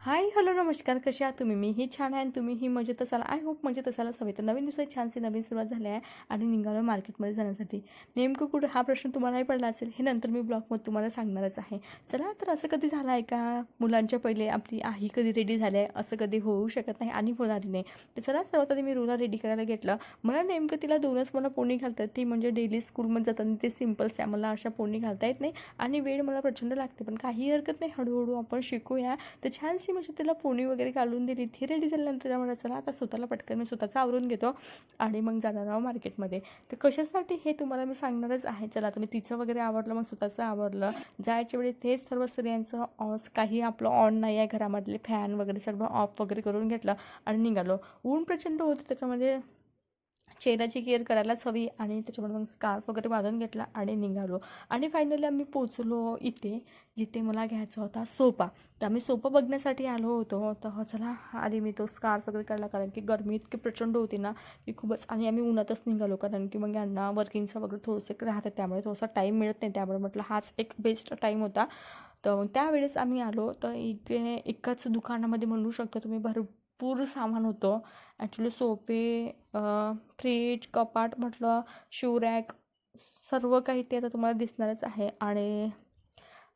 Hi hello नमस्कार कसे आहात तुम्ही? मी ही छान आहे आणि तुम्ही ही मजेत असाल. आय होप मजेत असायला सवय तर नवीन दिवसात छानशी नवीन सुरुवात झाली आहे आणि निघालो मार्केटमध्ये जाण्यासाठी. नेमकं कुठं हा प्रश्न तुम्हालाही पडला असेल हे नंतर मी ब्लॉगमध्ये तुम्हाला सांगणारच आहे. चला तर असं कधी झालं आहे का? मुलांच्या पहिले आपली आई कधी रेडी झाली आहे? असं कधी होऊ शकत नाही आणि होणारी नाही. तर चला सर्वात आधी मी रोला रेडी करायला घेतलं. मला नेमकं तिला दोनच मला पोणी घालतात. ती म्हणजे डेली स्कूलमध्ये जाताना ते सिम्पल्स आहे. मला अशा पोणी घालता येत नाही आणि वेळ मला प्रचंड लागते. पण काही हरकत नाही. हळूहळू आपण शिकूया. तर अशी म्हणजे तिला पोणी वगैरे घालून दिली. ती रेडी झाल्यानंतर तिला म्हणा चला आता स्वतःला पटकन मी स्वतःचं आवरून घेतो आणि मग जाणार आहोत मार्केटमध्ये तर कशासाठी हे तुम्हाला मी सांगणारच आहे. चला तुम्ही तिचं वगैरे आवरलं मग स्वतःचं आवरलं. जायच्या वेळी तेच सर्व स्त्रियांचं ऑस काही आपलं ऑन नाही आहे. घरामधले फॅन वगैरे सर्व ऑफ वगैरे करून घेतलं आणि निघालो. ऊन प्रचंड होतं त्याच्यामध्ये. चेहऱ्याची केअर करायलाच हवी आणि त्याच्यामुळे मग स्कार्फ वगैरे बांधून घेतला आणि निघालो. आणि फायनली आम्ही पोचलो इथे जिथे मला घ्यायचा होता सोफा. तर आम्ही सोफा बघण्यासाठी आलो होतो. तर चला आधी मी तो स्कार्फ वगैरे काढला कारण की गर्मी इतकी प्रचंड होती ना की खूपच. आणि आम्ही उन्हातच निघालो कारण की मग यांना वर्किंगचं वगैरे थोडंसं राहतं त्यामुळे थोडासा टाईम मिळत नाही. त्यामुळे म्हटलं हाच एक बेस्ट टाईम होता. तर त्यावेळेस आम्ही आलो. तर इथे एकाच दुकानामध्ये म्हणू शकतो तुम्ही भरपूर सामान होतं. ॲक्च्युली सोपे फ्रीज कपाट म्हटलं शू रॅक सर्व काही ते आता तुम्हाला दिसणारच आहे. आणि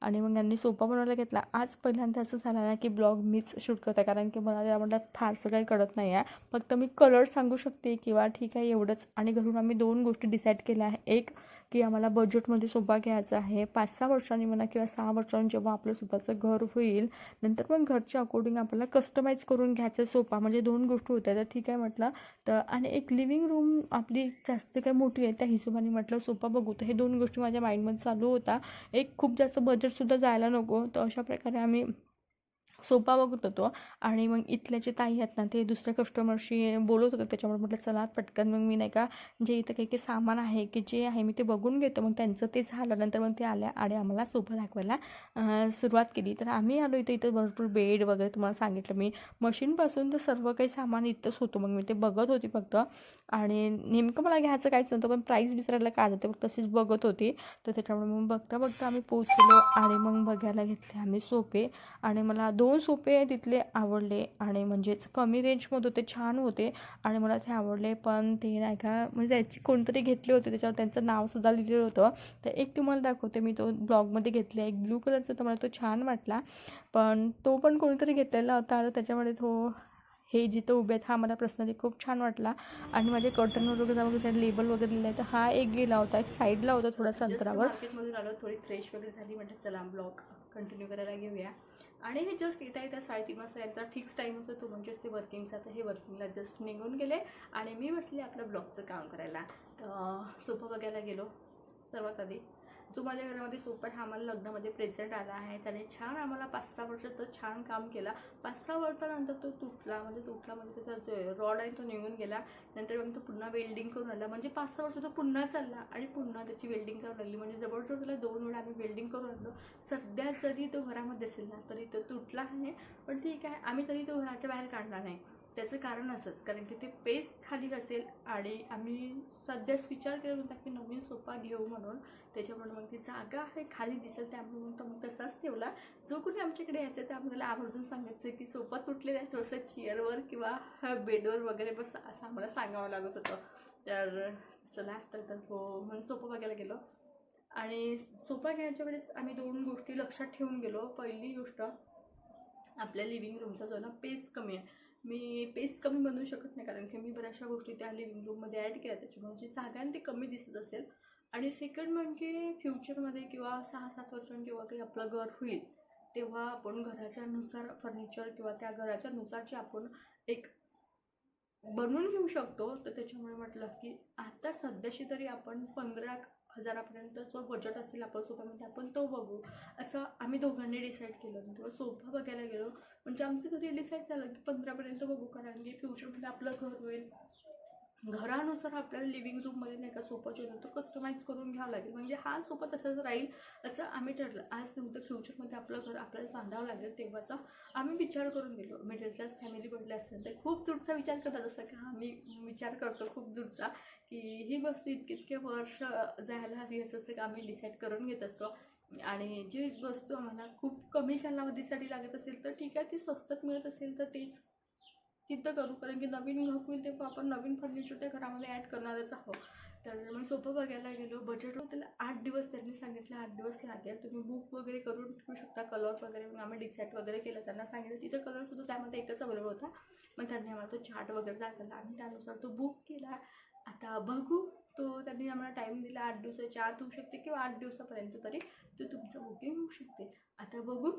आणि मग यांनी सोफा बनवायला घेतला. आज पहिल्यांदा असं झालं ना की ब्लॉग मीच शूट करते कारण की मला त्यामधलं फारसं काही कळत नाही आहे. फक्त मी कलर सांगू शकते किंवा ठीक आहे एवढंच. आणि घरून आम्ही दोन गोष्टी डिसाईड केल्या आहे एक की आम्हाला बजेटमध्ये सोफा घ्यायचा आहे. पाच सहा वर्षांनी म्हणा किंवा सहा वर्षांनी जेव्हा आपलं स्वतःचं घर होईल नंतर पण घरच्या अकॉर्डिंग आपल्याला कस्टमाइज करून घ्यायचं सोफा म्हणजे दोन गोष्टी होत्या. तर ठीक आहे म्हटलं तर आणि एक लिव्हिंग रूम आपली जास्त काही मोठी आहे त्या हिशोबाने म्हटलं सोफा बघू. तर हे दोन गोष्टी माझ्या माइंडमध्ये चालू होता. एक खूप जास्त बजेट सुद्धा जायला नको. तर अशा प्रकारे आम्ही सोपा बघत होतो. आणि मग इथल्याचे ताई आहेत ना ते दुसऱ्या कस्टमरशी बोलत होते. त्याच्यामुळे म्हटलं चला पटकन मग मी नाही का जे इथं काही काही सामान आहे की जे आहे मी ते बघून घेतो. मग त्यांचं ते झालं. नंतर मग ते आल्या आणि आम्हाला सोफा दाखवायला सुरुवात केली. तर आम्ही आलो इथं इथं भरपूर बेड वगैरे तुम्हाला सांगितलं मी. मशीनपासून तर सर्व काही सामान इथंच होतं. मग मी ते बघत होती फक्त. आणि नेमकं मला घ्यायचं काहीच नव्हतं पण प्राईस विसरायला काय जाते तशीच बघत होती. तर त्याच्यामुळे मग बघता बघता आम्ही पोचलो आणि मग बघायला घेतले आम्ही सोपे आणि मला दोन सोफे तिथले आवडले आणि म्हणजेच कमी रेंजमध्ये होते छान होते आणि मला ते आवडले. पण ते नाही का म्हणजे त्याची कोणतरी घेतले होते त्याच्यावर त्यांचं नावसुद्धा लिहिलेलं होतं. तर एक तुम्हाला दाखवते मी तो ब्लॉगमध्ये घेतले. एक ब्लू कलरचा तर मला तो छान वाटला. पण तो पण कोणीतरी घेतलेला होता. आता त्याच्यामध्ये तो हे जिथं उभे आहेत हा मला पर्सनली खूप छान वाटला. आणि माझे कर्टन वगैरे जाऊन लेबल वगैरे लिहिलं आहे तर हा एक गेला होता एक साईडला होता थोडासा अंतरावर. मार्केटमधून आलो थोडी फ्रेश वगैरे झाली म्हणजे चला ब्लॉग कंटिन्यू करायला घेऊया. आणि हे जस्ट येता येत्या साडेतीन वाजता यांचा फिक्स टाईम होता तो म्हणजे ते वर्किंगचा तर हे वर्किंगला जस्ट निघून गेले. आणि मी बसले आपलं ब्लॉगचं काम करायला. तर सोपं बघायला गेलो. सर्वात आधी. जो माझ्या घरामध्ये सोफा हा आम्हाला लग्नामध्ये प्रेझेंट आला आहे. त्याने छान आम्हाला पाच सहा वर्ष तर छान काम केला. पाच सहा वर्षानंतर तो तुटला. म्हणजे तुटला म्हणजे त्याचा जो रॉड आहे तो निघून गेला. नंतर मग तो पुन्हा वेल्डिंग करून आला म्हणजे पाच सहा वर्ष तो पुन्हा चालला आणि पुन्हा त्याची वेल्डिंग करून लागली. म्हणजे जवळजवळ त्याला दोन वेळा आम्ही वेल्डिंग करून आणलो. सध्या जरी तो घरामध्ये असेल ना तरी तो तुटला आहे. पण ठीक आहे. आम्ही तरी तो घराच्या बाहेर काढला नाही. त्याचं कारण असंच कारण की ते पेस खाली असेल आणि आम्ही सध्याच विचार केला होता की नवीन सोफा घेऊ म्हणून. त्याच्यामुळे मग ती जागा आहे खाली दिसेल त्यामुळे मग तो मग तसाच ठेवला. जो कोणी आमच्याकडे यायचं ते आम्हाला आवर्जून सांगायचं की सोफा तुटलेला आहे थोडंसं चेअरवर किंवा बेडवर वगैरे बस असं आम्हाला सांगावं लागत होतं. तर चला तर तर तो म्हणून सोफा बघायला गेलो. आणि सोफा घ्यायच्या वेळेस आम्ही दोन गोष्टी लक्षात ठेवून गेलो. पहिली गोष्ट आपल्या लिव्हिंग रूमचा जो ना पेस कमी आहे. मी पेस कमी बनवू शकत नाही कारण की मी बऱ्याचशा गोष्टी त्या लिव्हिंग रूममध्ये ॲड केल्या. त्याच्यामुळे जी जागा ते कमी दिसत असेल. आणि सेकंड म्हणजे फ्युचरमध्ये किंवा सहा सात वर्षांनी जेव्हा काही आपलं घर होईल तेव्हा आपण घराच्यानुसार फर्निचर किंवा त्या घराच्यानुसार जे आपण एक बनवून घेऊ शकतो तर त्याच्यामुळे म्हटलं की आता सध्याशी तरी आपण पंधरा हजारापर्यंत जो बजेट असेल आपल्या सोफामध्ये आपण तो बघू. असं आम्ही दोघांनी डिसाईड केलं. म्हणजे तेव्हा सोफा बघायला गेलो. म्हणजे आमचं घरी डिसाईड झालं की पंधरापर्यंत बघू. कारण की फ्युचरमध्ये आपलं घर होईल. घरानुसार आपल्याला लिव्हिंग रूममध्ये नाही का सोफा जो तो कस्टमाइज करून घ्यावा लागेल. म्हणजे हा सोफा तसाच राहील असं आम्ही ठरलं. आज नंतर फ्युचरमध्ये आपलं घर आपल्याला बांधावं लागेल तेव्हाचा आम्ही विचार करून गेलो मिडल क्लास फॅमिली बनले असेल तर खूप दूरचा विचार करतात जसं की आम्ही विचार करतो खूप दूरचा की ही वस्तू इतके इतके वर्ष जायला हवी असं असं आम्ही डिसाईड करून घेत असतो. आणि जी वस्तू आम्हाला खूप कमी कालावधीसाठी लागत असेल तर ठीक आहे ती स्वस्तात मिळत असेल तर तेच तिथं करू कारण की नवीन घर होईल तेव्हा आपण नवीन फर्निचर त्या घरामध्ये ॲड करणारच आहोत. तर मग सोफा बघायला गेलो बजेट त्याला आठ दिवस त्यांनी सांगितलं आठ दिवस लागेल. तुम्ही बुक वगैरे करून ठेवू शकता कलर वगैरे मग आम्ही डिसाईड वगैरे केलं त्यांना सांगितलं. तिथं कलरसुद्धा त्यामध्ये एकच अवेलेबल होता. मग त्यांनी आम्हाला तो चार्ट वगैरे दाखवला आम्ही त्यानुसार तो बुक केला. आता बघू तो त्यांनी आम्हाला टाईम दिला आठ दिवसाच्या आत होऊ शकते किंवा आठ दिवसापर्यंत तरी तो तुमचं बुकिंग होऊ शकते. आता बघू.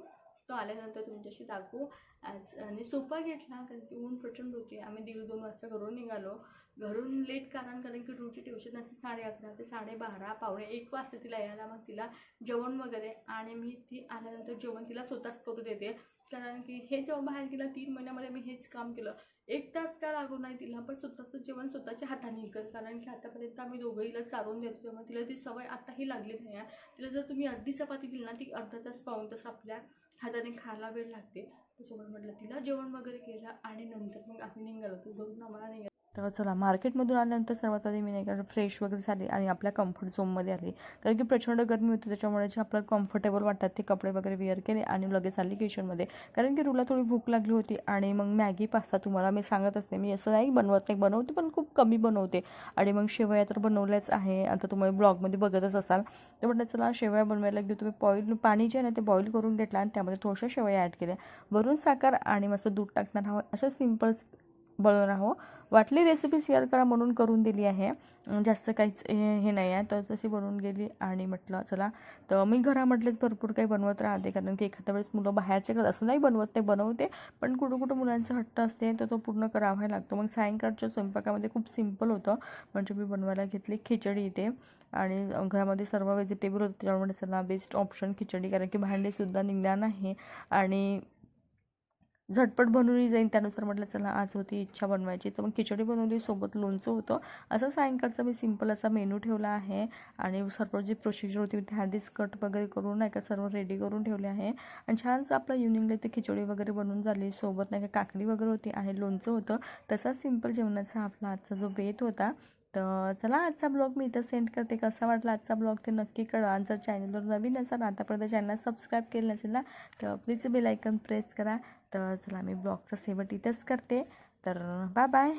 तो आल्यानंतर तुमच्याशी दाखवू. आज आणि सोपा घेतला कारण की ऊन प्रचंड होती. आम्ही दीड दोन वाजता घरून निघालो. घरून लेट कारण कारण की रोजची ट्युशन असते साडे अकरा ते साडेबारा पावणे एक वाजता तिला यायला मग तिला जेवण वगैरे आणि मी ती आल्यानंतर जेवण तिला स्वतःच करू देते. कारण की हे जेव्हा बाहेर गेला तीन महिन्यामध्ये मी हेच काम केलं. एक तास का लागू नाही तिला पण स्वतःचं जेवण स्वतःच्या हाताने कर कारण की आतापर्यंत आम्ही दोघंहीला चारून देतो तेव्हा तिला ती सवय आताही लागली नाही आहे. तिला जर तुम्ही अर्धी चपाती दिली ना ती अर्धा तास पाऊन तास आपल्या हाताने खायला वेळ लागते. त्याच्यामुळे म्हटलं तिला जेवण वगैरे केलं आणि नंतर मग आम्ही निघालो. तो घरून आम्हाला निघालो. तर चला मार्केटमधून आल्यानंतर सर्वात आधी मी नाही का फ्रेश वगैरे झाली आणि आपल्या कम्फर्ट झोनमध्ये आली. कारण की प्रचंड गरमी होती त्याच्यामुळे जे आपल्याला कम्फर्टेबल वाटतात ते कपडे वगैरे वेअर केले आणि लगेच आली किचनमध्ये कारण की रुला थोडी भूक लागली होती आणि मग मॅगी पास्ता तुम्हाला मी सांगत असते. मी असं नाही बनवत नाही बनवते पण खूप कमी बनवते. आणि मग शेवया तर बनवल्याच आहे. आता तुम्ही ब्लॉगमध्ये बघतच असाल. तर म्हटलं चला शेवया बनवायला घेऊ तुम्ही बॉईल पाणी जे आहे ना ते बॉईल करून घेतलं आणि त्यामध्ये थोड्याशा शेवया ॲड केल्या. वरून साखर आणि मस्त दूध टाकणार हवं अशा सिंपल बनवणार आहो वाटली रेसिपी शेअर करा म्हणून करून दिली आहे. जास्त काहीच हे हे नाही आहे. तर तशी बनवून गेली आणि म्हटलं चला. तर मी घरामधलेच भरपूर काही बनवत राहते. कारण की एखाद्या वेळेस मुलं बाहेरचे करत असं नाही बनवत ते बनवते. पण कुठं कुठं मुलांचा हट्ट असते तर तो पूर्ण करावा लागतो. मग सायंकाळच्या स्वयंपाकामध्ये खूप सिंपल होतं. म्हणजे मी बनवायला घेतली खिचडी इथे. आणि घरामध्ये सर्व व्हेजिटेबल होते. त्यामुळे चला बेस्ट ऑप्शन खिचडी. कारण की भांडेसुद्धा निघणार नाही. आणि झटपट बनवली जाईल त्यानुसार म्हटलं चला आज होती इच्छा बनवायची. तर मग खिचडी बनवली सोबत लोणचं होतं. असं सायंकाळचा मी सिंपल असा मेनू ठेवला आहे. आणि सर्व जी प्रोसिजर होती त्या आधीच कट वगैरे करून नाही का सर्व रेडी करून ठेवले आहे. आणि छानसं आपलं इव्हनिंगला ते खिचडी वगैरे बनवून झाली. सोबत नाही का काकडी वगैरे होती आणि लोणचं होतं. तसाच सिंपल जेवणाचा आपला आजचा जो बेत होता. तर चला आजचा ब्लॉग मी इथं सेंड करते. कसा वाटला आजचा ब्लॉग ते नक्की कळवा. आणि जर चॅनलवर नवीन असाल आतापर्यंत चॅनल सबस्क्राईब केलं नसेल ना तर प्लीज बेल आयकन प्रेस करा. तर चला मी ब्लॉगचा शेवट इथंच करते. तर बाय बाय.